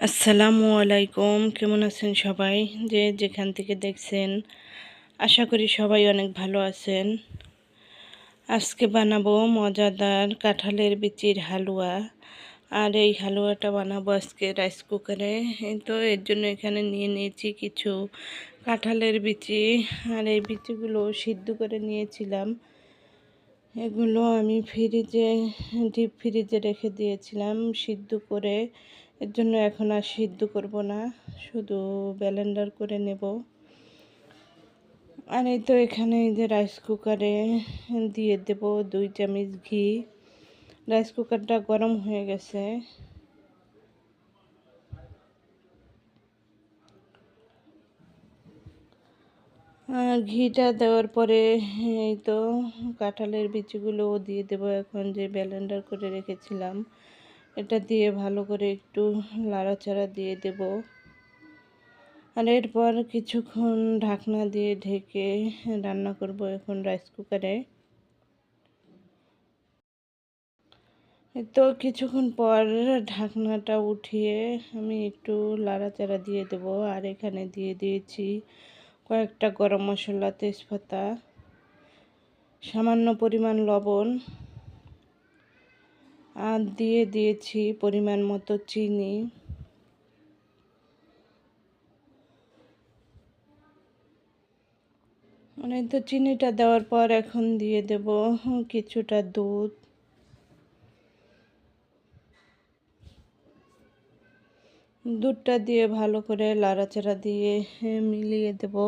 আসসালামু আলাইকুম। কেমন আছেন সবাই? যে যেখান থেকে দেখছেন, আশা করি সবাই অনেক ভালো আছেন। আজকে বানাবো মজাদার কাঁঠালের বিচির হালুয়া। আর এই হালুয়াটা বানাবো আজকে রাইস কুকারে। তো, এর জন্য এখানে নিয়ে নিয়েছি কিছু কাঁঠালের বিচি। আর এই বিচিগুলো সিদ্ধ করে নিয়েছিলাম। এগুলো আমি ফ্রিজে, ডিপ ফ্রিজে রেখে দিয়েছিলাম সিদ্ধ করে। এর জন্য এখন আর সিদ্ধ করব না, শুধু ব্যালেন্ডার করে নেব। আর এই তো এখানে এই যে রাইস কুকারে দিয়ে দেব দুই চামচ ঘি। রাইস কুকারটা গরম হয়ে গেছে। ঘিটা দেওয়ার পরে এই তো কাঁঠালের বিচিগুলোও দিয়ে দেবো, এখন যে ব্যালেন্ডার করে রেখেছিলাম। এটা দিয়ে ভালো করে একটু লাড়াচাড়া দিয়ে দেব। আর এরপর কিছুক্ষণ ঢাকনা দিয়ে ঢেকে রান্না করব এখন রাইস কুকারে। তো কিছুক্ষণ পর ঢাকনাটা উঠিয়ে আমি একটু লাড়াচাড়া দিয়ে দেব। আর এখানে দিয়ে দিয়েছি কয়েকটা গরম মশলা, তেজপাতা, সামান্য পরিমাণ লবণ। আর দিয়ে দিয়েছি পরিমাণ মতো চিনি। মানে তো চিনিটা দেওয়ার পর এখন দিয়ে দেব কিছুটা দুধ। দুধটা দিয়ে ভালো করে লাড়াচাড়া দিয়ে মিলিয়ে দেবো।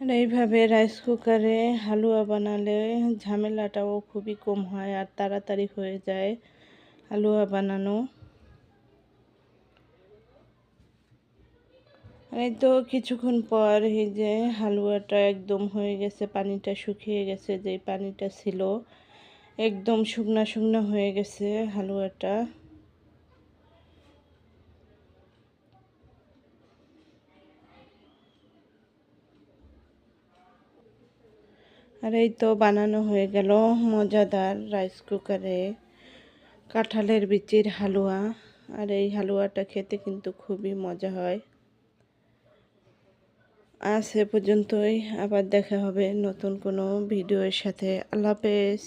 আর এইভাবে রাইস কুকারে হালুয়া বানালে ঝামেলাটাও খুবই কম হয় আর তাড়াতাড়ি হয়ে যায় হালুয়া বানানো। এই তো কিছুক্ষণ পর এই যে হালুয়াটা একদম হয়ে গেছে, পানিটা শুকিয়ে গেছে যে পানিটা ছিল, একদম শুকনা শুকনা হয়ে গেছে হালুয়াটা। আর এই তো বানানো হয়ে গেল মজাদার রাইস কুকারে কাঁঠালের বিচির হালুয়া। আর এই হালুয়াটা খেতে কিন্তু খুবই মজা হয়। আজ এ পর্যন্তই। আবার দেখা হবে নতুন কোনো ভিডিওর সাথে। আল্লাহ হাফেজ।